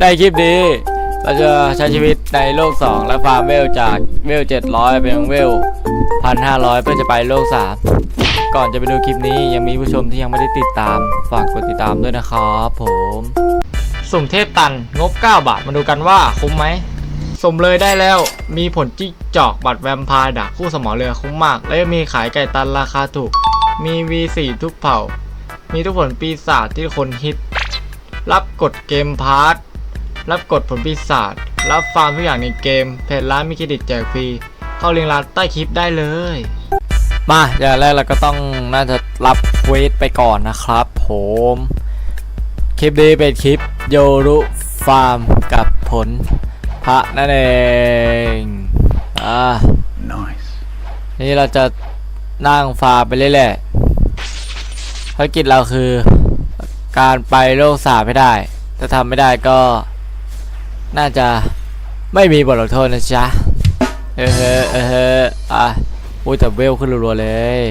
ในคลิปนี้ เราจะใช้ชีวิตในโลก 2 และฟาร์มเวลจากเวล 700 เป็นเวล 1,500 เพื่อจะไปโลก 3 ก่อนจะไปดูคลิปนี้ยังมีผู้ชมที่ยังไม่ได้ติดตาม ฝากกดติดตามด้วยนะครับผม สุ่มเทพตันงบ 9 บาทมาดูกันว่าคุ้มไหมสมเลยได้แล้ว มีผลจิ๊กจอกบัตรแวมไพร์ดักคู่สมอเรือคุ้มมาก และมีขายไก่ตันราคาถูก มี V4 ทุกเผ่า มีทุกผลปีศาจที่คนฮิต รับกดเกมพาร์ท รับกดผลปีศาจรับฟาร์มทุกอย่างในเกม เพจร้านมีเครดิตแจกฟรี เข้าลิงก์ร้านใต้คลิปได้เลย มาอย่างแรกเราก็ต้องน่าจะรับเควสไปก่อนนะครับผมคลิปนี้เป็นคลิปโยรุฟาร์มกับผลพระนั่นเองอ่า Nice. นี่เราจะนั่งฟาร์มไปเรื่อยๆภารกิจเราคือการไปโลกสามไม่ได้ ถ้าทำไม่ได้ก็ น่าจะไม่มีบทลงโทษนะจ๊ะ เออเฮอเออเฮออะอุ้ยแต่เวลขึ้นรัวๆเลย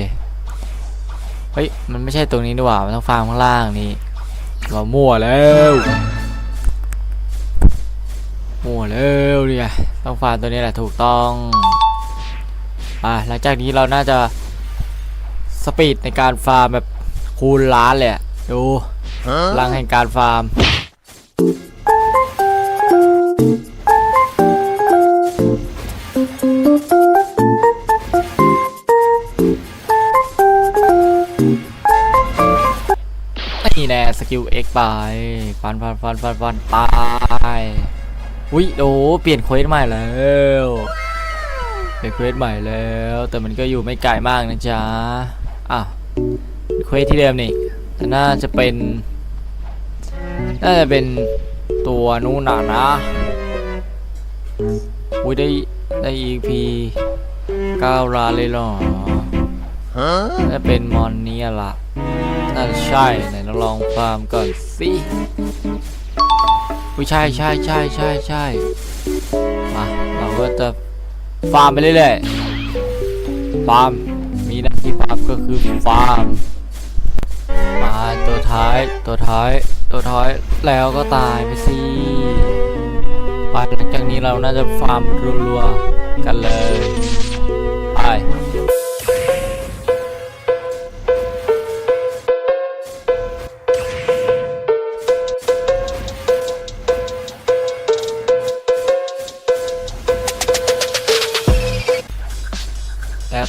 เฮ้ย มันไม่ใช่ตรงนี้นี่หว่า มันต้องฟาร์มข้างล่างนี่เรามั่วแล้ว มั่วแล้วเนี่ยต้องฟาร์มตัวนี้แหละถูกต้องอะหลังจากนี้เราน่าจะสปีดในการฟาร์มแบบคูณล้านเลยอะดูพลังแห่งการฟาร์ม นี่แน่สกิล X ไปฟันฟันฟันฟันฟันตายอุ้ยโอ้เปลี่ยนเควสใหม่แล้วเป็นเควสใหม่แล้ว แต่มันก็อยู่ไม่ไกลมากนะจ๊ะอ้าวเควสที่เดิมนี่แต่น่าจะเป็นน่าจะเป็นตัวนู้นน่ะนะอุ้ยได้ได้ EP 9ล้านเลยเหรอ Huh? น่าจะเป็นมอนนี้อะล่ะ น่าจะใช่ไหนเราลองฟาร์มก่อนสิอุ้ยใช่ใช่ใช่ใช่ใช่มาเราก็จะฟาร์มไปเรื่อยๆฟาร์มมีหน้าที่ฟาร์มก็คือฟาร์มมาตัวท้ายตัวท้ายตัวท้ายแล้วก็ตายไปสิไปหลังจากนี้เราน่าจะฟาร์มรัวๆกันเลยไป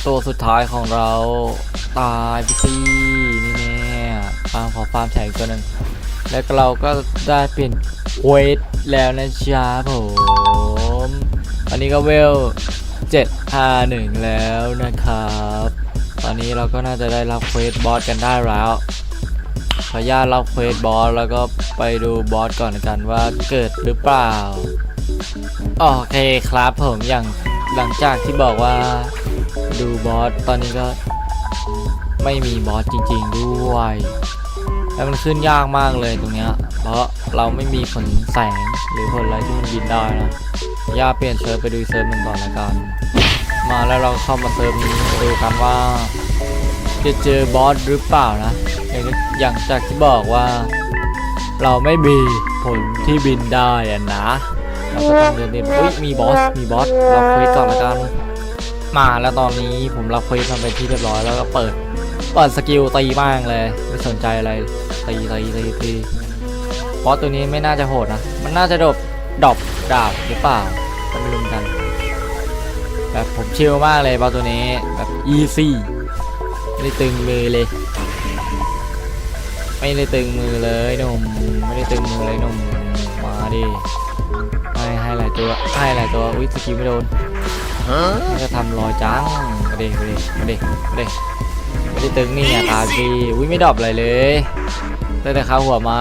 ตัวสุดท้ายของเราตายไปสินี่แน่ฟาร์มขอฟาร์มแถงตัวหนึ่งแล้วเราก็ได้เปลี่ยนเวทแล้วนะจ๊ะผมตอนนี้ก็เวล751 แล้วนะครับ ตอนนี้เราก็น่าจะได้รับเควสบอสกันได้แล้วขออนุญาตรับเควสบอสแล้วก็ไปดูบอสก่อนละกันว่าเกิดหรือเปล่า โอเคครับผมอย่างหลังจากที่บอกว่า ดูบอสตอนนี้ก็ไม่มีบอสจริง ๆ ด้วยแล้วมันขึ้นยากมากเลยตรงเนี้ย เพราะเราไม่มีผลแสงหรือผลอะไรที่มันบินได้นะย่าเปลี่ยนเซิร์ฟไปดูเซิร์ฟมันก่อนละกัน มาแล้วเราเข้ามาเซิร์ฟนี้ดูกันว่าจะเจอบอสหรือเปล่านะ อย่างจากที่บอกว่า เราไม่มีผลที่บินได้อะนะเราก็ต้องเดินเดินอุ้ยมีบอส มีบอส เราควสก่อนละกัน มาแล้วตอนนี้ผมรับเควสมาเป็นที่เรียบร้อยแล้วก็เปิดเปิดสกิลตีบ้างเลยไม่สนใจอะไรตีตีตีตีบอสตัวนี้ไม่น่าจะโหดนะ มันน่าจะดบดอบดาบหรือเปล่าก็ไม่รู้เหมือนกัน แบบผมชิลมากเลยบอสตัวนี้แบบอีซี่ไม่ได้ตึงมือเลย ไม่ได้ตึงมือเลยหนุ่มไม่ได้ตึงมือเลยหนุ่มมาดิให้ให้หลายตัวให้หลายตัวอุ้ยสกิลไม่โดน จะทำรอยจังมาดิมาดิมาดิมาดิไม่ได้ตึงนี่อะตาดีอุ้ยไม่ดรอปอะไรเลยตั้งแต่ข้าหัวมา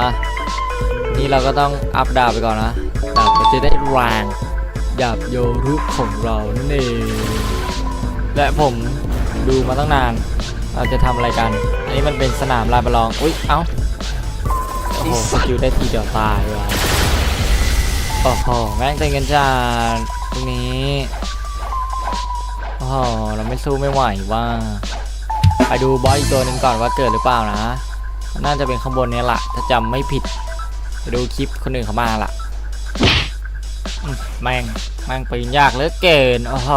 นี่เราก็ต้องอัพดาบไปก่อนนะดาบจะได้แรงดาบโยรุของเรานั่นเองและผมดูมาตั้งนาน เราจะทำอะไรกัน อันนี้มันเป็นสนามลายประลอง อุ้ย เอ้า โอ้โหสกิลได้ทีเดียวตายว่ะโอ้โห แม่งเต็งกันจ้าตรงนี้ โอ้โหเราไม่สู้ไม่ไหวว่า ไปดูบอสอีกตัวหนึ่งก่อนว่าเกิดหรือเปล่านะ น่าจะเป็นข้างบนเนี้ยแหละถ้าจำไม่ผิดไปดูคลิปคนอื่นเขามาละแม่งแม่งปีนยากเหลือเกินโอ้โห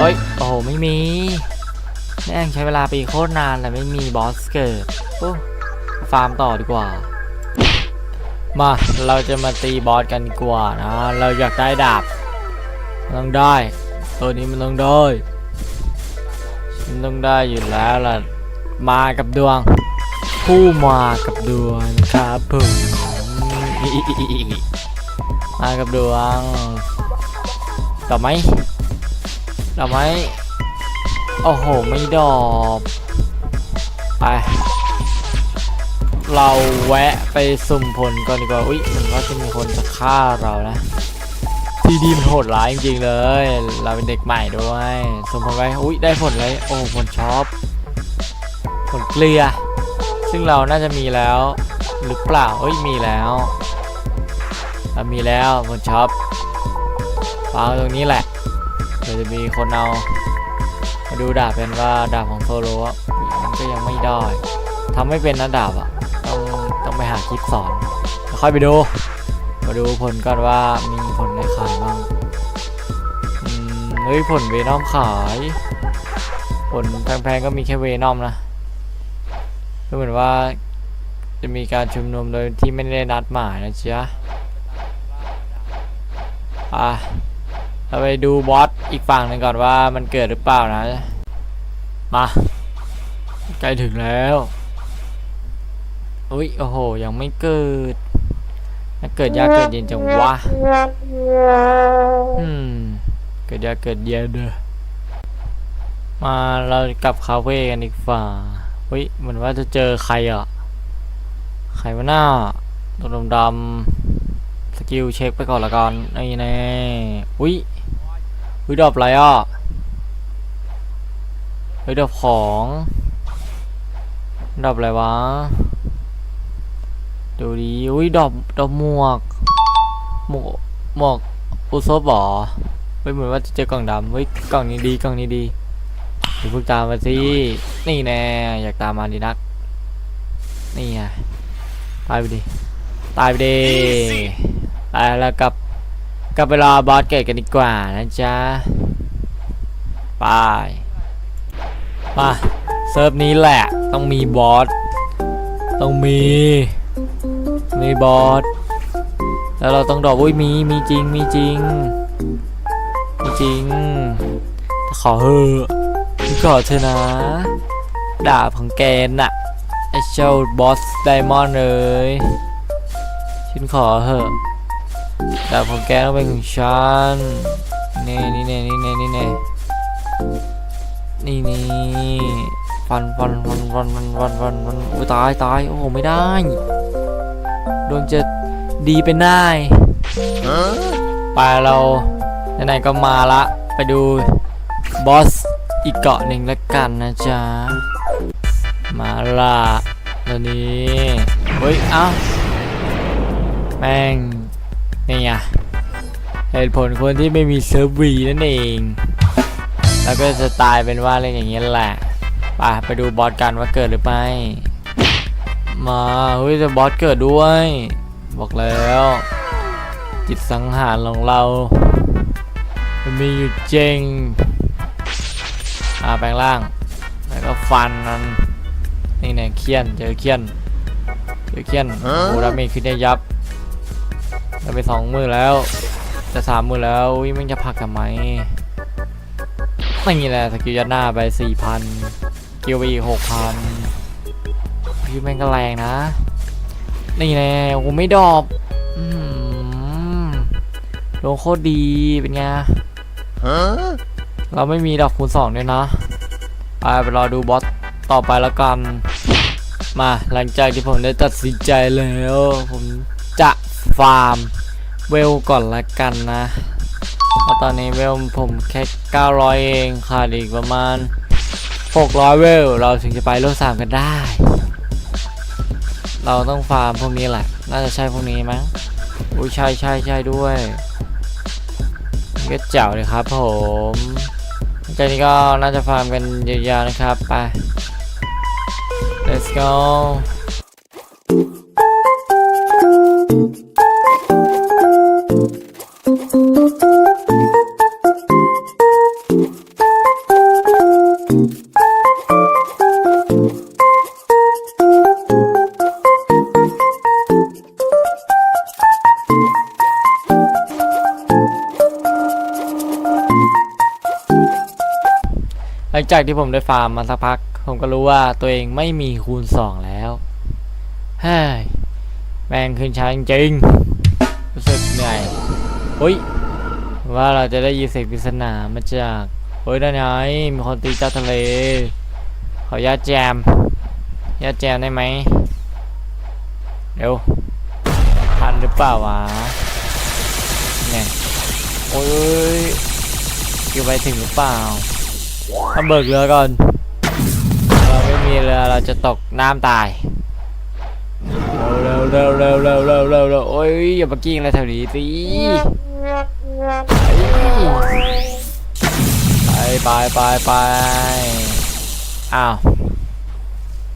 เฮ้ยโอ้โหไม่มีแม่งใช้เวลาปีโคตรนานแต่ไม่มีบอสเกิดโอ้ฟาร์มต่อดีกว่า มาเราจะมาตีบอสกันกว่านะเราอยากได้ดาบต้องได้ ตัวนี้มันต้องได้มันต้องได้อยู่แล้วล่ะ มากับดวงผู้มากับดวงครับผมมากับดวงดอกไหมดอกไหมโอ้โห ไม่ดอกไป เราแวะไปสุ่มผลก่อนดีกว่า อุ้ยมือนว่าจะมีคนจะฆ่าเรานะ ทีดีมันโหดร้ายจริงๆเลย เราเป็นเด็กใหม่ด้วย สมผลไปอุ้ยได้ผลเลย โอ้ผลช็อปผลเกลือ ซึ่งเราน่าจะมีแล้ว หรือเปล่าเอ้ยมีแล้วเรามีแล้วผลช็อปวางตรงนี้แหละเดี๋ยวจะมีคนเอามาดูดาบเป็นว่าดาบของโซโลมันก็ยังไม่ได้ทำไม่เป็นนะดาบอะต้องต้องไปหาคลิปสอนค่อยไปดู มาดูผลก่อนว่ามี เฮ้ยผลเวนอมขาย ผลแพงๆก็มีแค่เวนอมนะก็เหมือนว่าจะมีการชุมนุมโดยที่ไม่ได้นัดหมายนะเชียอะเราไปดูบอสอีกฝั่งหนึ่งก่อนว่ามันเกิดหรือเปล่านะ มาใกล้ถึงแล้วอุ้ยโอ้โห ยังไม่เกิดเกิดยากเกิดเย็นจังวะอืม เกิดยาเกิดเย็นเด้อมาเรากลับคาเฟ่กันอีกฝ่าเฮ้ยเหมือนว่าจะเจอใครอะ ใครวะหน้าตัวดำดำสกิลเช็คไปก่อนละกันนี่แน่อุ้ยอุ้ยดรอปอะไรอะเฮ้ยดรอปของดรอปอะไรวะดูดีอุ้ยดรอปดรอปหมวกหมวกหมวกอุซบหรอ ฮ้ยเหมือนว่าจะเจอกล่องดำเฮ้ยกล่องนี้ดีกล่องนี้ดีเดี๋ยวพวกตามมาสินี่แน่อยากตามมาดีนัก นี่ไงตายไปดิตายไปดิตายแล้วกับกับไปรอบอสเกตกันดีกว่านะจ๊ะไปมาเซิร์ฟนี้แหละ ต้องมีบอสต้องมีมีบอสแล้วเราต้องดอกอุ้ยมีมีจริงมีจริง จริง ขอเถอะพี่ขอเธอะนะ ดาบของแกน่ะ ไอเจ้าบอสไดมอนด์เลย ฉันขอเถอะดาบของแกต้องเป็นของฉันนี่นี่นี่นี่นี่นี่นี่นี่นี่ฟันฟันฟันฟันฟันฟันฟันฟันโอ้ยตายตายโอ้โหไม่ได้ดวงจะดีเป็นได้ Huh? ไปเรา ไหนๆก็มาละ ไปดูบอสอีกเกาะหนึ่งแล้วกันนะจ๊ะ มาละตอนนี้ เฮ้ย เอ้า แม่ง นี่ไงเหตุผลคนที่ไม่มีเซิร์ฟวีนั่นเอง แล้วก็จะตายเป็นว่าเล่นอย่างนี้ยแหละไปไปดูบอสกันว่าเกิดหรือไม่มาเฮ้ยแต่บอสเกิดด้วย บอกแล้ว จิตสังหารของเรา มันมีอยู่จริงอ่าแปลงร่าง แล้วก็ฟันมันนี่เนี่ยเคียนเจอเคียนเจอเคียนโอ้โหดาเมจขึ้นได้ยับเราไปสองมือแล้ว จะสามมือแล้วอุ้ยมึงจะผลักทำไมนี่แหละสกิลยัดหน้าไปสี่พันกิลไปอีกหกพันพี่แม่งก็แรงนะ นี่แน่โอ้โหไม่ดรอบอืมโลโคตรดีเป็นไง Huh? เราไม่มีดอกคูณสองด้วยนะ ไปไปรอดูบอสต่อไปแล้วกัน มาหลังจากที่ผมได้ตัดสินใจแล้ว ผมจะฟาร์มเวลก่อนละกันนะเพราะตอนนี้เวลผมแค่ 900 เองขาดอีกประมาณ 600 เวล เราถึงจะไปโลกสามกันได้ เราต้องฟาร์มพวกนี้แหละ น่าจะใช่พวกนี้มั้งอุ้ยใช่ใช่ใช่ด้วย ก็เจ๋วเลยครับผมจากนี้ก็น่าจะฟาร์มกันยาวๆนะครับ ไป let's go ลังจากที่ผมได้ฟาร์มมาสักพัก ผมก็รู้ว่าตัวเองไม่มีคูณสองแล้วเฮ้ยแม่งขึ้นช้าจริงๆรู้สึกเหนื่อยอุ้ยว่าเราจะได้ยินเสียงปริศนามาจากเฮ้ยนั่นไงมีคนตีเจ้าทะเล ขออนุญาแจมญาแจมได้ไหมเร็วทันหรือเปล่าวะเนี่ยโอ้ยคิวไปถึงหรือเปล่า ถ้าเบิกเรือก่อน เราไม่มีเรือเราจะตกน้ำตาย เร็วเร็วเร็วเร็วเร็วเร็วเร็วโอ้ยอย่ามากิ้งอะไรแถวนี้สิไปไปไปไปอ้าว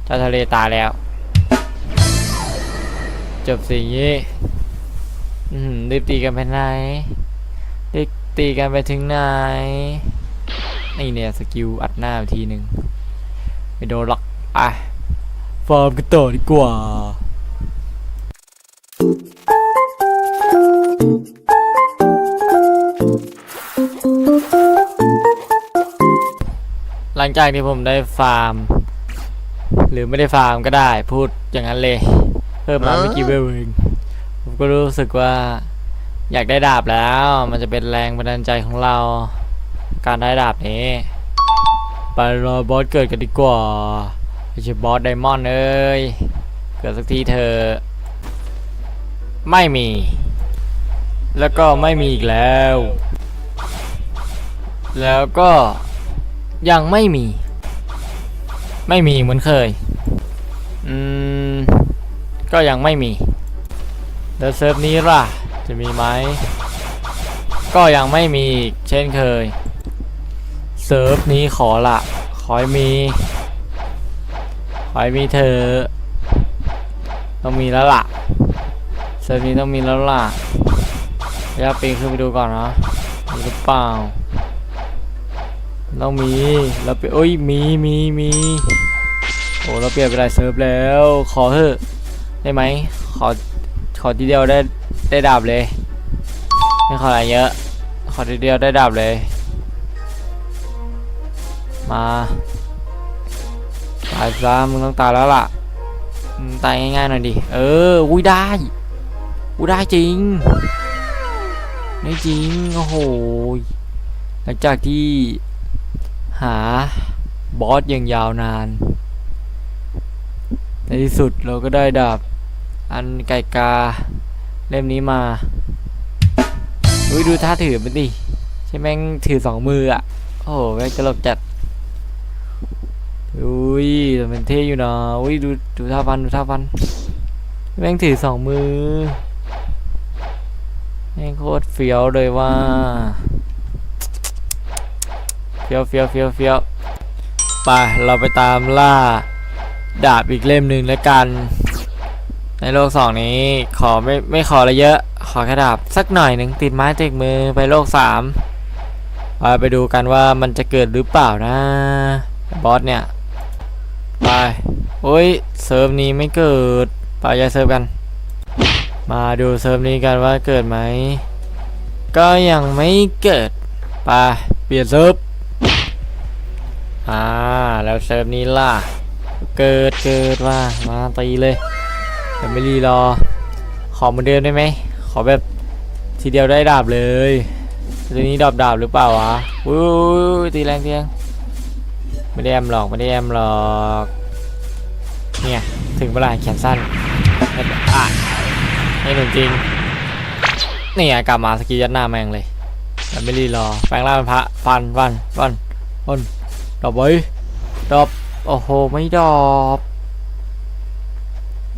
เจ้าทะเลตายแล้ว จบสิ่งนี้รีบตีกันไปไหนรีบตีกันไปถึงไหน นี่เนี่ยสกิลอัดหน้าไปทีหนึ่งไม่โดนหรอกไปฟาร์มกันต่อดีกว่าหลังจากที่ผมได้ฟาร์ม หรือไม่ได้ฟาร์มก็ได้พูดอย่างนั้นเลย เพิ่มมาไม่กี่เวลเองผมก็รู้สึกว่าอยากได้ดาบแล้ว มันจะเป็นแรงบันดาลใจของเรา การได้ดาบนี้ ไปรอบอสเกิดกันดีกว่าไม่ใช่บอสไดมอนด์เอ้ยเกิดสักทีเธอ ไม่มี แล้วก็ไม่มีอีกแล้ว แล้วก็ยังไม่มี ไม่มีเหมือนเคย อืม ก็ยังไม่มี แล้วเซิร์ฟนี้ล่ะ จะมีไหม ก็ยังไม่มีเช่นเคย ซิร์ฟนี้ขอละขอให้มีขอให้มีเธอ ต้องมีแล้วล่ะเซิร์ฟนี้ต้องมีแล้วล่ะเดี๋ยวปีนขึ้นไปดูก่อนนะมีหรือเปล่าต้องมีเราเปลี่ยนโอ้ยมีมีมีโอ้เราเปลี่ยนไปหลายเซิร์ฟแล้ว ขอเถอะได้ไหมขอขอทีเดียวได้ได้ดาบเลย ไม่ขออะไรเยอะ ขอทีเดียวได้ดาบเลย มาตายซะมึงต้องตายแล้วล่ะตายง่ายๆหน่อยดิ เอออุ้ยได้อุ้ยได้จริงไม่จริง โอ้โห หลังจากที่หาบอสอย่างยาวนาน ในที่สุดเราก็ได้ดาบ อันไก่กา เล่มนี้มาอุ้ยดูท่าถือมันดิ ใช่แม่งถือสองมืออะ โอ้โห แม่งตลกจัด อุ้ยแต่มันเท่อยู่นะอุ้ยดูดูท่าฟันดูท่าฟัน แม่งถือสองมือ แม่งโคตรเฟี้ยวเลยว่า เฟี้ยวเฟี้ยวเฟี้ยวเฟี้ยวไปเราไปตามล่า ดาบอีกเล่มหนึ่งแล้วกัน ในโลกสองนี้ขอไม่ไม่ขออะไรเยอะ ขอแค่ดาบสักหน่อยหนึ่งติดไม้ติดมือไปโลกสามไปดูกันว่ามันจะเกิดหรือเปล่านะบอสเนี่ย ไปโอ้ยเซิร์ฟนี้ไม่เกิดไปย้ายเซิร์ฟกัน มาดูเซิร์ฟนี้กันว่าเกิดไหม ก็ยังไม่เกิดไปเปลี่ยนเซิร์ฟอ่าแล้วเซิร์ฟนี้ล่ะ เกิดเกิดว่ามาตีเลยแต่ไม่รีรอ ขอเหมือนเดิมได้ไหม ขอแบบทีเดียวได้ดาบเลยทีนี้ดาบดาบหรือเปล่าวะอุ้ยตีแรงเตีแรง ไม่ได้แอมหรอกไม่ได้แอมหรอกเนี่ยถึงเวลาแขนสั้นอะให้หนึ่งจริงนี่ไงกลับมาสกียัดหน้าแมงเลยแต่ไม่รีรอแปลงร่างเป็นพระฟันฟันฟันฟันดอกไว้ดอกโอ้โหไม่ดอก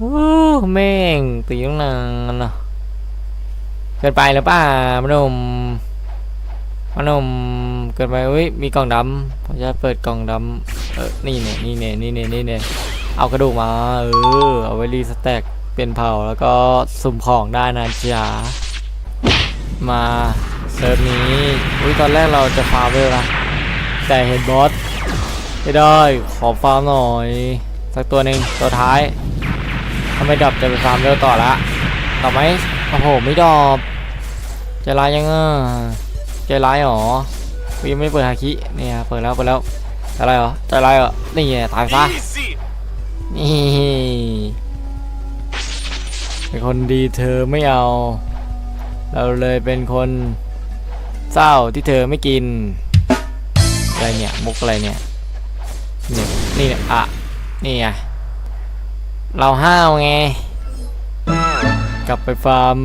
อู้แม่งตีตั้งนานนะเกินไปหรือเปล่ามนม มนมเกินไปเฮ้ยมีกล่องดำผมจะเปิดกล่องดำเออนี่เนี่ยนี่เนี่ยนี่เนี่ยนี่เนี่ยเอากระดูกมาเออเอาไว้รีสแต็กเป็นเผาแล้วก็สุ่มของได้นะจ๊ะมาเซิร์ฟนี้อุ้ยตอนแรกเราจะฟาร์มเวลนะแต่เห็นบอสไม่ได้ขอฟาร์มหน่อยสักตัวหนึ่งตัวท้ายถ้าไม่ดับจะไปฟาร์มเร็วต่อละต่อไหมโอ้โหไม่ดอบจร้ายยังอะ ใจร้ายหรอกูยังไม่เปิดฮาคิเนี่ยเปิดแล้วเปิดแล้วอะไรเหรอใจอะไรเหรอนี่ไงตายซะนี่เป็นคนดีเธอไม่เอา เราเลยเป็นคนเศร้าที่เธอไม่กินอะไรเนี่ยมุกอะไรเนี่ยเนี่ยนี่เนี่ยอะนี่ไงเราห้าวไง กลับไปฟาร์ม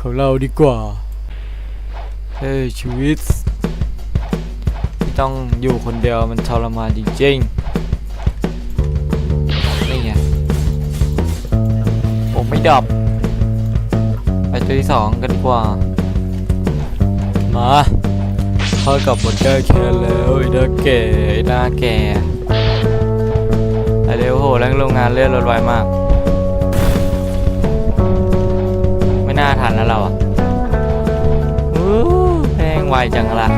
ของเราดีกว่า เฮ้ยชีวิตที่ต้องอยู่คนเดียวมันทรมานจริงๆนี่ไงผมไม่ดับไปตัวที่สองกันดีกว่า มาเข้ากับบทแก้แค้นแล้วไอ้หน้าแก่ไอ้หน้าแก่ไอเร็วโหแรงโรงงานเลื่อนรถไวมาก ไม่น่าทันแล้วเราอะ วจังละ